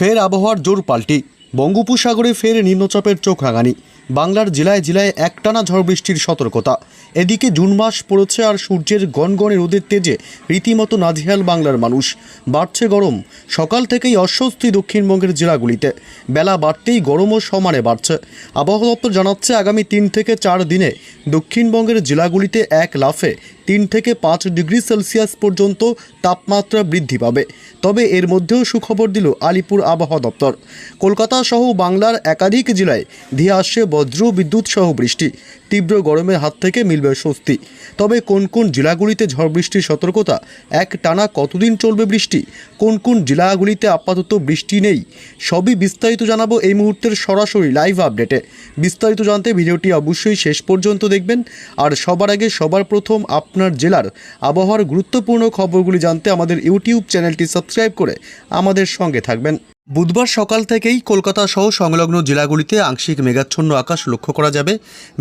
ফের আবহাওয়ার জোর পাল্টি। বঙ্গোপসাগরে ফের নিম্নচাপের চোখ রাঙানি। বাংলার জেলায় জেলায় একটানা ঝড় বৃষ্টির সতর্কতা। এদিকে জুন মাস পড়েছে আর সূর্যের গনগনে রোদের তেজে রীতিমতো নাজেহাল বাংলার মানুষ। বাড়ছে গরম। সকাল থেকেই অস্বস্তি দক্ষিণবঙ্গের জেলাগুলিতে। বেলা বাড়তেই গরমও সমানে বাড়ছে। আবহাওয়া দপ্তর জানাচ্ছে, আগামী তিন থেকে চার দিনে দক্ষিণবঙ্গের জেলাগুলিতে এক লাফে তিন থেকে পাঁচ ডিগ্রি সেলসিয়াস পর্যন্ত তাপমাত্রা বৃদ্ধি পাবে। তবে এর মধ্যেও সুখবর দিল আলিপুর আবহাওয়া দপ্তর। কলকাতা সহ বাংলার একাধিক জেলায় ধেয়ে আসছে বজ্র বিদ্যুৎ সহ বৃষ্টি। তীব্র গরমের হাত থেকে মিলবে স্বস্তি। তবে কোন কোন জেলাগুলিতে ঝড় বৃষ্টির সতর্কতা? এক টানা কতদিন চলবে বৃষ্টি? কোন কোন জেলাগুলিতে আপাতত বৃষ্টি নেই? সবই বিস্তারিত জানাব এই মুহূর্তের সরাসরি লাইভ আপডেটে। বিস্তারিত জানতে ভিডিওটি অবশ্যই শেষ পর্যন্ত দেখবেন। আর সবার আগে সবার প্রথম আপনার জেলার আবহাওয়ার গুরুত্বপূর্ণ খবরগুলি জানতে আমাদের ইউটিউব চ্যানেলটি সাবস্ক্রাইব করে আমাদের সঙ্গে থাকবেন। বুধবার সকাল থেকেই কলকাতা সহ সংলগ্ন জেলাগুলিতে আংশিক মেঘাচ্ছন্ন আকাশ লক্ষ্য করা যাবে।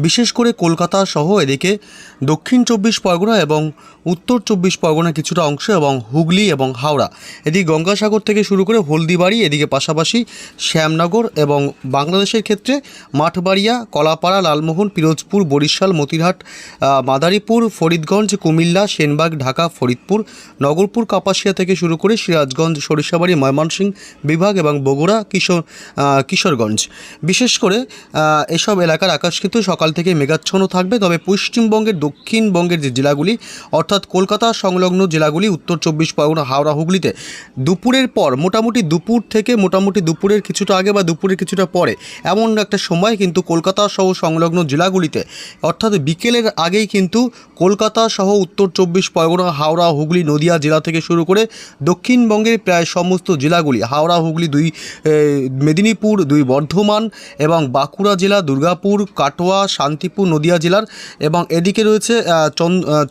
বিশেষ করে কলকাতা সহ এদিকে দক্ষিণ চব্বিশ পরগনা এবং উত্তর চব্বিশ পরগনা কিছুটা অংশ এবং হুগলি এবং হাওড়া। এদিকে গঙ্গাসাগর থেকে শুরু করে হলদিবাড়ি, এদিকে পাশাপাশি শ্যামনগর এবং বাংলাদেশের ক্ষেত্রে মাঠবাড়িয়া, কলাপাড়া, লালমোহন, পিরোজপুর, বরিশাল, মতিরহাট মাদারীপুর, ফরিদগঞ্জ, কুমিল্লা, সেনবাগ, ঢাকা, ফরিদপুর, নগরপুর, কাপাসিয়া থেকে শুরু করে সিরাজগঞ্জ, সরিষাবাড়ি, ময়মনসিংহ বিভাগ এবং বগুড়া, কিশোর কিশোরগঞ্জ। বিশেষ করে এসব এলাকার আকাশ কিন্তু সকাল থেকে মেঘাচ্ছন্ন থাকবে। তবে পশ্চিমবঙ্গের, দক্ষিণবঙ্গের যে জেলাগুলি, অর্থাৎ কলকাতা সংলগ্ন জেলাগুলি, উত্তর চব্বিশ পরগনা, হাওড়া, হুগলিতে দুপুরের পর, মোটামুটি দুপুর থেকে মোটামুটি দুপুরের কিছুটা আগে বা দুপুরের কিছুটা পরে, এমন একটা সময় কিন্তু কলকাতা সহ সংলগ্ন জেলাগুলিতে, অর্থাৎ বিকেলের আগেই কিন্তু কলকাতা সহ উত্তর চব্বিশ পরগনা, হাওড়া, হুগলি, নদিয়া জেলা থেকে শুরু করে দক্ষিণবঙ্গের প্রায় সমস্ত জেলাগুলি, হাওড়া, হুগলি দুই মেদিনীপুর দুই বর্ধমান এবং বাঁকুড়া জেলা, দুর্গাপুর, কাটোয়া, শান্তিপুর, নদিয়া জেলার এবং এদিকে রয়েছে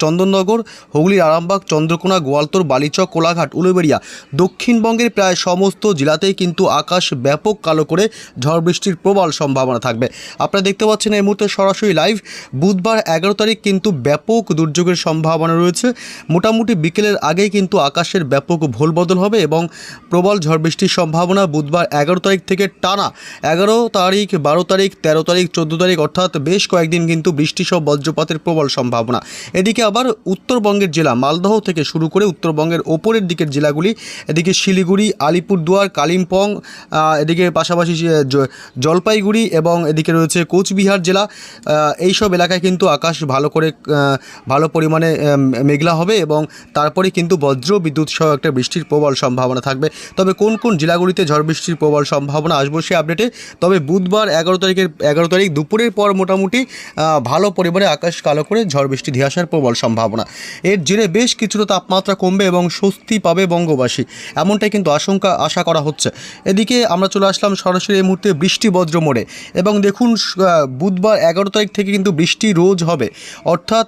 চন্দননগর, হুগলির আরামবাগ, চন্দ্রকোনা, গোয়ালতোর, বালিচক, কোলাঘাট, উলুবেড়িয়া। দক্ষিণবঙ্গের প্রায় সমস্ত জেলাতেই কিন্তু আকাশ ব্যাপক কালো করে ঝড় বৃষ্টির প্রবল সম্ভাবনা থাকবে। আপনারা দেখতে পাচ্ছেন এই মুহূর্তে সরাসরি লাইভ। বুধবার এগারো তারিখ কিন্তু ব্যাপক দুর্যোগের সম্ভাবনা রয়েছে। মোটামুটি বিকেলের আগেই কিন্তু আকাশের ব্যাপক ভোল বদল হবে এবং প্রবল ঝড় বৃষ্টির সম্ভাবনা বুধবার এগারো তারিখ থেকে টানা। এগারো তারিখ, বারো তারিখ, তেরো তারিখ, চোদ্দ তারিখ, অর্থাৎ বেশ কয়েকদিন কিন্তু বৃষ্টি সহ বজ্রপাতের প্রবল সম্ভাবনা। এদিকে আবার উত্তরবঙ্গের জেলা, মালদহ থেকে শুরু করে উত্তরবঙ্গের ওপরের দিকের জেলাগুলি, এদিকে শিলিগুড়ি, আলিপুরদুয়ার, কালিম্পং এদিকে পাশাপাশি জলপাইগুড়ি এবং এদিকে রয়েছে কোচবিহার জেলা এইসব এলাকায় কিন্তু আকাশ ভালো করে ভালো পরিমাণে মেঘলা হবে এবং তারপরে কিন্তু বজ্র বিদ্যুৎ সহ একটা বৃষ্টির প্রবল সম্ভাবনা থাকবে। তবে কোন কোন জেলাগুলিতে ঝড় বৃষ্টির প্রবল সম্ভাবনা আসব সেই আপডেটে তবে বুধবার এগারো তারিখের, এগারো তারিখ দুপুরের পর মোটামুটি ভালো পরিমাণে আকাশ কালো করে ঝড় বৃষ্টি ধেয়ে আসার প্রবল সম্ভাবনা। এর জেরে বেশ কিছুটা তাপমাত্রা কমবে এবং স্বস্তি পাবে বঙ্গবাসী। এমনটাই কিন্তু আশঙ্কা, আশা করা হচ্ছে। এদিকে আমরা চলে আসলাম সরাসরি এই মুহূর্তে বৃষ্টি বজ্র মোড়ে। এবং দেখুন বুধবার এগারো তারিখ থেকে কিন্তু বৃষ্টি রোজ হবে। অর্থাৎ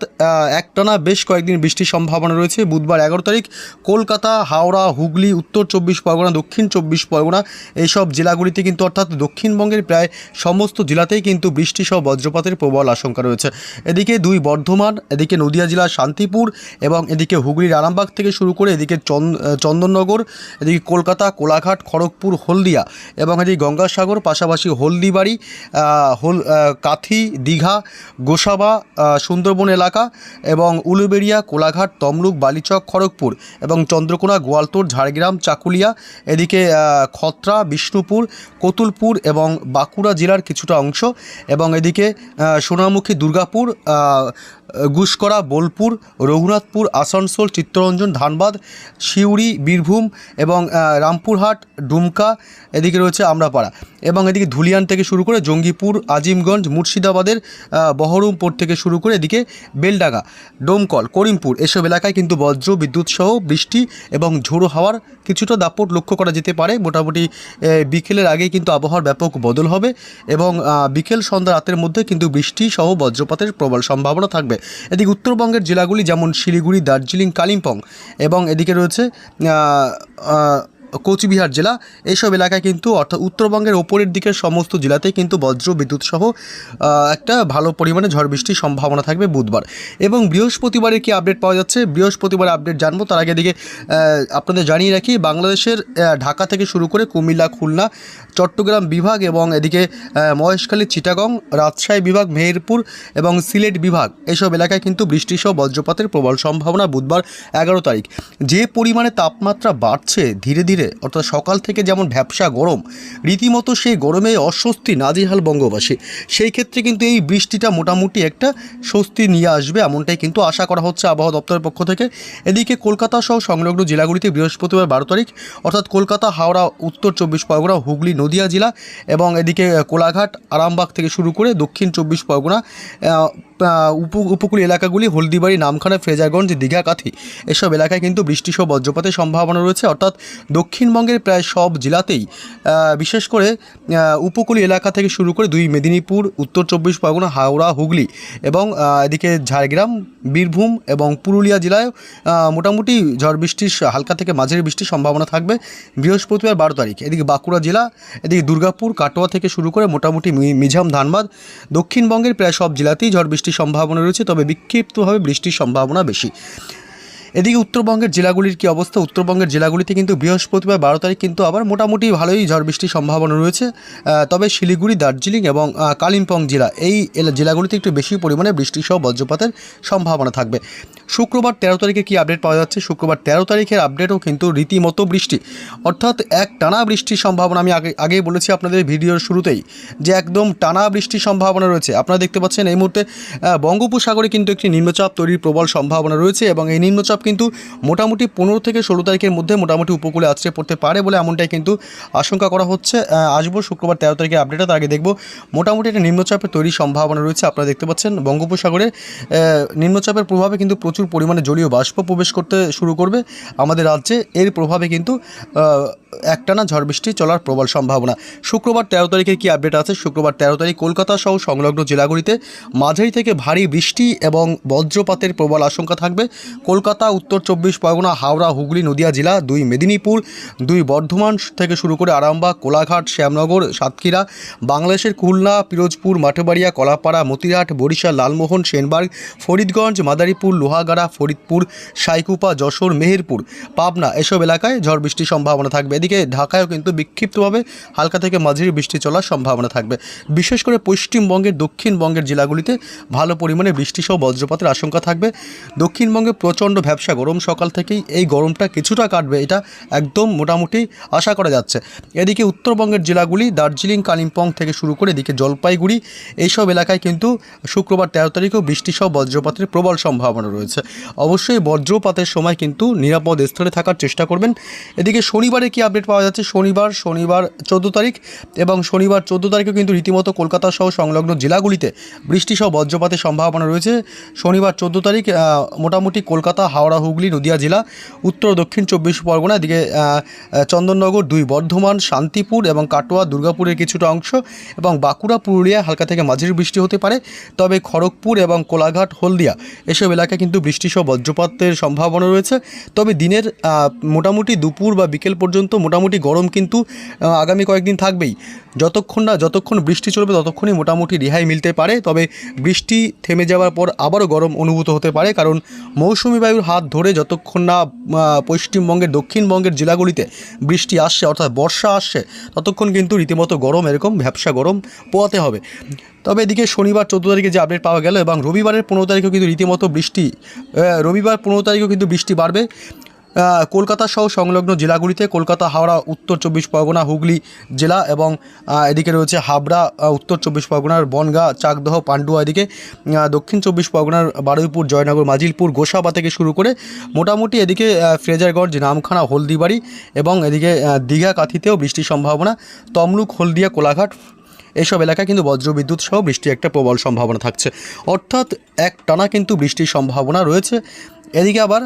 একটানা বেশ কয়েকদিন বৃষ্টির সম্ভাবনা রয়েছে। বুধবার এগারো তারিখ, কলকাতা, হাওড়া, হুগলি, উত্তর চব্বিশ পরগনা, দক্ষিণ চব্বিশ পরগনা, এইসব জেলাগুলিতে কিন্তু অর্থাৎ দক্ষিণবঙ্গের প্রায় সমস্ত জেলাতেই কিন্তু বৃষ্টি সহ বজ্রপাতের প্রবল আশঙ্কা রয়েছে। এদিকে দুই বর্ধমান, এদিকে নদিয়া জেলার শান্তিপুর এবং এদিকে হুগলির আরামবাগ থেকে শুরু করে এদিকে চন্দ- চন্দননগর, এদিকে কলকাতা, কোলাঘাট, খড়গপুর, হলদিয়া এবং এদিকে গঙ্গাসাগর, পাশাপাশি হলদিবাড়ি হল কাথি, দীঘা, গোসাবা সুন্দরবন এলাকা এবং উলুবেড়িয়া, কোলাঘাট, তমলুক, বালিচক, খড়গপুর এবং চন্দ্রকোনা গোয়ালতোড় ঝাড়গ্রাম, চাকুলিয়া, এদিকে খত্রা, বিষ্ণুপুর, কতুলপুর এবং বাঁকুড়া জেলার কিছুটা অংশ এবং এদিকে সোনামুখী দুর্গাপুর গুসকরা, বোলপুর, রঘুনাথপুর, আসানসোল, চিত্তরঞ্জন, ধানবাদ, সিউড়ি, বীরভূম এবং রামপুরহাট, ডুমকা, এদিকে রয়েছে আমরাপাড়া এবং এদিকে ধুলিয়ান থেকে শুরু করে জঙ্গিপুর, আজিমগঞ্জ, মুর্শিদাবাদের বহরমপুর থেকে শুরু করে এদিকে বেলডাঙ্গা, ডোমকল, করিমপুর এসব এলাকায় কিন্তু বজ্র, বিদ্যুৎ সহ বৃষ্টি এবং ঝোড়ো হাওয়ার কিছুটা দাপট লক্ষ্য করা যেতে পারে। মোটামুটি বিকেলের আগে কিন্তু আবহাওয়ার ব্যাপক বদল হবে এবং বিকেল সন্ধ্যা রাতের মধ্যে কিন্তু বৃষ্টি সহ বজ্রপাতের প্রবল সম্ভাবনা থাকবে। এদিকে উত্তরবঙ্গের জেলাগুলি যেমন শিলিগুড়ি, দার্জিলিং, কালিম্পং এবং এদিকে রয়েছে কোচবিহার জেলা। এইসব এলাকায় কিন্তু অর্থাৎ উত্তরবঙ্গের ওপরের দিকের সমস্ত জেলাতেই কিন্তু বজ্র বিদ্যুৎ সহ একটা ভালো পরিমাণে ঝড় বৃষ্টির সম্ভাবনা থাকবে বুধবার। এবং বৃহস্পতিবারে কি আপডেট পাওয়া যাচ্ছে? বৃহস্পতিবার আপডেট জানব, তার আগে দিকে আপনাদের জানিয়ে রাখি, বাংলাদেশের ঢাকা থেকে শুরু করে কুমিল্লা, খুলনা, চট্টগ্রাম বিভাগ এবং এদিকে মহেশখালী, চিটাগং, রাজশাহী বিভাগ, মেহেরপুর এবং সিলেট বিভাগ, এইসব এলাকায় কিন্তু বৃষ্টিসহ বজ্রপাতের প্রবল সম্ভাবনা বুধবার এগারো তারিখ। যে পরিমাণে তাপমাত্রা বাড়ছে, ধীরে ধীরে অর্থাৎ সকাল থেকে যেমন ভ্যাবসা গরম, রীতিমতো সেই গরমে অস্বস্তি নাজিহাল বঙ্গবাসী। সেই ক্ষেত্রে কিন্তু এই বৃষ্টিটা মোটামুটি একটা স্বস্তি নিয়ে আসবে এমনটাই কিন্তু আশা করা হচ্ছে আবহাওয়া দপ্তরের পক্ষ থেকে। এদিকে কলকাতা সহ সংলগ্ন জেলাগুলিতে বৃহস্পতিবার বারো তারিখ, অর্থাৎ কলকাতা, হাওড়া, উত্তর চব্বিশ পরগনা, হুগলি, নদিয়া জেলা এবং এদিকে কোলাঘাট, আরামবাগ থেকে শুরু করে দক্ষিণ চব্বিশ পরগনা আহ, আহ, উপ উপকূলীয় এলাকাগুলি হলদিবাড়ি নামখানা ফ্রেজারগঞ্জ দীঘা কাথি এসব এলাকায় কিন্তু বৃষ্টি বৃষ্টিসহ বজ্রপাতের সম্ভাবনা রয়েছে। অর্থাৎ দক্ষিণবঙ্গের প্রায় সব জেলাতেই বিশেষ করে আহ, উপকূলীয় এলাকা থেকে শুরু করে দুই মেদিনীপুর উত্তর চব্বিশ পরগনা হাওড়া হুগলি এবং এদিকে ঝাড়গ্রাম বীরভূম এবং পুরুলিয়া জেলায় মোটামুটি ঝড় বৃষ্টির হালকা থেকে মাঝারি বৃষ্টির সম্ভাবনা থাকবে বৃহস্পতিবার বারো তারিখ। এদিকে বাঁকুড়া জেলা এদিকে দুর্গাপুর কাটোয়া থেকে শুরু করে মোটামুটি মিঝাম ধানবাদ দক্ষিণবঙ্গের প্রায় সব জেলাতেই ঝড় বৃষ্টির সম্ভাবনা রয়েছে তবে বিক্ষিপ্তভাবে বৃষ্টির সম্ভাবনা বেশি। এদিকে উত্তরবঙ্গের জেলাগুলির কি অবস্থা? উত্তরবঙ্গের জেলাগুলিতে কিন্তু বৃহস্পতিবার বারো তারিখ কিন্তু আবার মোটামুটি ভালোই ঝড় বৃষ্টির সম্ভাবনা রয়েছে। তবে শিলিগুড়ি, দার্জিলিং এবং কালিম্পং জেলা এই জেলাগুলিতে একটু বেশি পরিমাণে বৃষ্টি সহ বজ্রপাতের সম্ভাবনা থাকবে। শুক্রবার তেরো তারিখে কি আপডেট পাওয়া যাচ্ছে? শুক্রবার তেরো তারিখের আপডেটও কিন্তু রীতিমতো বৃষ্টি। অর্থাৎ এক টানা বৃষ্টির সম্ভাবনা আমি আগে, আগেই বলেছি আপনাদের ভিডিওর শুরুতেই, যে একদম টানা বৃষ্টির সম্ভাবনা রয়েছে। আপনারা দেখতে পাচ্ছেন এই মুহূর্তে বঙ্গোপসাগরে কিন্তু একটি নিম্নচাপ তৈরির প্রবল সম্ভাবনা রয়েছে এবং এই নিম্নচাপ কিন্তু মোটামুটি পনেরো থেকে ষোলো তারিখের মধ্যে মোটামুটি উপকূলে আছড়ে পড়তে পারে বলে এমনটাই কিন্তু আশঙ্কা করা হচ্ছে। আসব শুক্রবার তেরো তারিখে আপডেটটা তার আগে দেখব মোটামুটি একটা নিম্নচাপের তৈরির সম্ভাবনা রয়েছে। আপনারা দেখতে পাচ্ছেন বঙ্গোপসাগরে নিম্নচাপের প্রভাবে কিন্তু প্রচুর পরিমাণে জলীয় বাষ্প প্রবেশ করতে শুরু করবে আমাদের রাজ্যে। এর প্রভাবে কিন্তু একটানা ঝড় বৃষ্টি চলার প্রবল সম্ভাবনা। শুক্রবার তেরো তারিখে কি আপডেট আছে? শুক্রবার তেরো তারিখ কলকাতা সহ সংলগ্ন জেলাগুলিতে মাঝারি থেকে ভারী বৃষ্টি এবং বজ্রপাতের প্রবল আশঙ্কা থাকবে। কলকাতা, উত্তর চব্বিশ পরগনা, হাওড়া, হুগলি, নদিয়া জেলা, দুই মেদিনীপুর, দুই বর্ধমান থেকে শুরু করে আরামবাগ, কোলাঘাট, শ্যামনগর, সাতক্ষীরা, বাংলাদেশের খুলনা, পিরোজপুর, মাঠবাড়িয়া, কলাপাড়া, মতিরহাট, বরিশাল, লালমোহন সেনবার্গ ফরিদগঞ্জ, মাদারীপুর, লোহাগাড়া, ফরিদপুর, সাইকুপা, যশোর, মেহেরপুর, পাবনা এসব এলাকায় ঝড় বৃষ্টির সম্ভাবনা থাকবে। এদিকে ঢাকায়ও কিন্তু বিক্ষিপ্তভাবে হালকা থেকে মাঝারি বৃষ্টি চলার সম্ভাবনা থাকবে। বিশেষ করে পশ্চিমবঙ্গের, দক্ষিণবঙ্গের জেলাগুলিতে ভালো পরিমাণে বৃষ্টিসহ বজ্রপাতের আশঙ্কা থাকবে। দক্ষিণবঙ্গে প্রচণ্ড ব্যবসা গরম সকাল থেকেই এই গরমটা কিছুটা কাটবে, এটা একদম মোটামুটি আশা করা যাচ্ছে। এদিকে উত্তরবঙ্গের জেলাগুলি, দার্জিলিং, কালিম্পং থেকে শুরু করে এদিকে জলপাইগুড়ি, এইসব এলাকায় কিন্তু শুক্রবার তেরো তারিখেও বৃষ্টিসহ বজ্রপাতের প্রবল সম্ভাবনা রয়েছে। অবশ্যই বজ্রপাতের সময় কিন্তু নিরাপদ স্থলে থাকার চেষ্টা করবেন। এদিকে শনিবারে কি আপডেট পাওয়া যাচ্ছে শনিবার শনিবার চোদ্দ তারিখ এবং শনিবার চোদ্দ তারিখেও কিন্তু রীতিমতো কলকাতা সহ সংলগ্ন জেলাগুলিতে বৃষ্টিসহ বজ্রপাতের সম্ভাবনা রয়েছে। শনিবার চোদ্দ তারিখ মোটামুটি কলকাতা, হাওড়া, হুগলি, নদিয়া জেলা, উত্তর, দক্ষিণ, চব্বিশ পরগনা, এদিকে চন্দননগর, দুই বর্ধমান, শান্তিপুর এবং কাটোয়া, দুর্গাপুরের কিছুটা অংশ এবং বাঁকুড়া, পুরুলিয়া, হালকা থেকে মাঝির বৃষ্টি হতে পারে। তবে খড়গপুর এবং কোলাঘাট, হলদিয়া এসব এলাকায় কিন্তু বৃষ্টিসহ বজ্রপাতের সম্ভাবনা রয়েছে। তবে দিনের মোটামুটি দুপুর বা বিকেল পর্যন্ত মোটামুটি গরম কিন্তু আগামী কয়েকদিন থাকবেই। যতক্ষণ না, যতক্ষণ বৃষ্টি চলবে, ততক্ষণই মোটামুটি রেহাই মিলতে পারে। তবে বৃষ্টি থেমে যাওয়ার পর আবারও গরম অনুভূত হতে পারে, কারণ মৌসুমি বায়ুর হাত ধরে যতক্ষণ না পশ্চিমবঙ্গের, দক্ষিণবঙ্গের জেলাগুলিতে বৃষ্টি আসছে, অর্থাৎ বর্ষা আসছে, ততক্ষণ কিন্তু রীতিমতো গরম, এরকম ভ্যাবসা গরম পোয়াতে হবে। তবে এদিকে শনিবার চোদ্দ তারিখে যে আপডেট পাওয়া গেল এবং রবিবারের পনেরো তারিখেও কিন্তু রীতিমতো বৃষ্টি রবিবার পনেরো তারিখেও কিন্তু বৃষ্টি বাড়বে। কলকাতা সহ সংলগ্ন জেলাগুলিতে কলকাতা, হাওড়া, উত্তর চব্বিশ পরগনা, হুগলি জেলা এবং এদিকে রয়েছে হাবড়া উত্তর চব্বিশ পরগনার বনগাঁ, চাকদহ, পান্ডুয়া এদিকে দক্ষিণ চব্বিশ পরগনার বারুইপুর, জয়নগর, মাজিলপুর, গোসাবা থেকে শুরু করে মোটামুটি এদিকে ফ্রেজারগঞ্জ, নামখানা, হলদিবাড়ি এবং এদিকে দীঘা কাথিতেও বৃষ্টির সম্ভাবনা। তমলুক, হলদিয়া, কোলাঘাট এইসব এলাকায় কিন্তু বজ্রবিদ্যুৎ সহ বৃষ্টির একটা প্রবল সম্ভাবনা থাকছে। অর্থাৎ এক টানা কিন্তু বৃষ্টির সম্ভাবনা রয়েছে। এদিকে আবার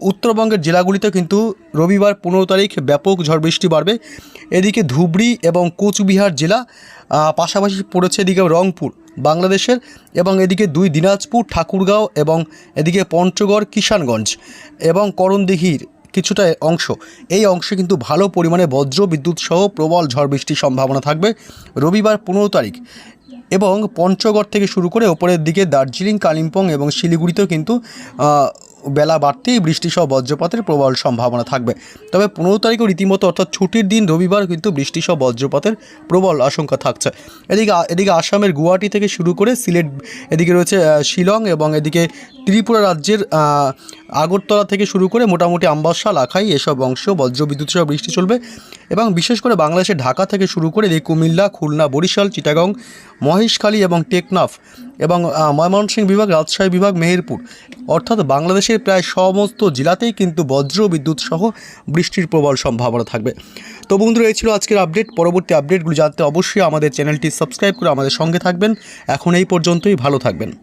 উত্তরবঙ্গের জেলাগুলিতে কিন্তু রবিবার পনেরো তারিখ ব্যাপক ঝড় বৃষ্টি বাড়বে। এদিকে ধুবড়ি এবং কোচবিহার জেলা পাশাপাশি পড়েছে এদিকে রংপুর, বাংলাদেশের এবং এদিকে দুই দিনাজপুর, ঠাকুরগাঁও এবং এদিকে পঞ্চগড়, কিষানগঞ্জ এবং করণদিঘির কিছুটা অংশ। এই অংশে কিন্তু ভালো পরিমাণে বজ্র বিদ্যুৎ সহ প্রবল ঝড় বৃষ্টির সম্ভাবনা থাকবে রবিবার পনেরো তারিখ এবং পঞ্চগড় থেকে শুরু করে ওপরের দিকে দার্জিলিং, কালিম্পং এবং শিলিগুড়িতেও কিন্তু বেলা বাড়তেই বৃষ্টিসহ বজ্রপাতের প্রবল সম্ভাবনা থাকবে। তবে পনেরো তারিখও রীতিমতো অর্থাৎ ছুটির দিন রবিবার কিন্তু বৃষ্টিসহ বজ্রপাতের প্রবল আশঙ্কা থাকছে। এদিকে এদিকে আসামের গুয়াহাটি থেকে শুরু করে সিলেট, এদিকে রয়েছে শিলং এবং এদিকে ত্রিপুরা রাজ্যের আগরতলা থেকে শুরু করে মোটামুটি আম্বাসা, লাখাই এসব অংশ বজ্রবিদ্যুৎ সহ বৃষ্টি চলবে এবং বিশেষ করে বাংলাদেশের ঢাকা থেকে শুরু করে এদিকে কুমিল্লা, খুলনা, বরিশাল, চিটাগং, মহেশখালী এবং টেকনাফ এবং ময়মনসিংহ বিভাগ, রাজশাহী বিভাগ, মেহেরপুর। অর্থাৎ বাংলাদেশের প্রায় সমস্ত জেলাতেই কিন্তু বজ্র বিদ্যুৎ সহ বৃষ্টির প্রবল সম্ভাবনা থাকবে। তো বন্ধুরা, এই ছিল আজকের আপডেট। পরবর্তী আপডেটগুলো জানতে অবশ্যই আমাদের চ্যানেলটি সাবস্ক্রাইব করে আমাদের সঙ্গে থাকবেন। এখন এই পর্যন্তই, ভালো থাকবেন।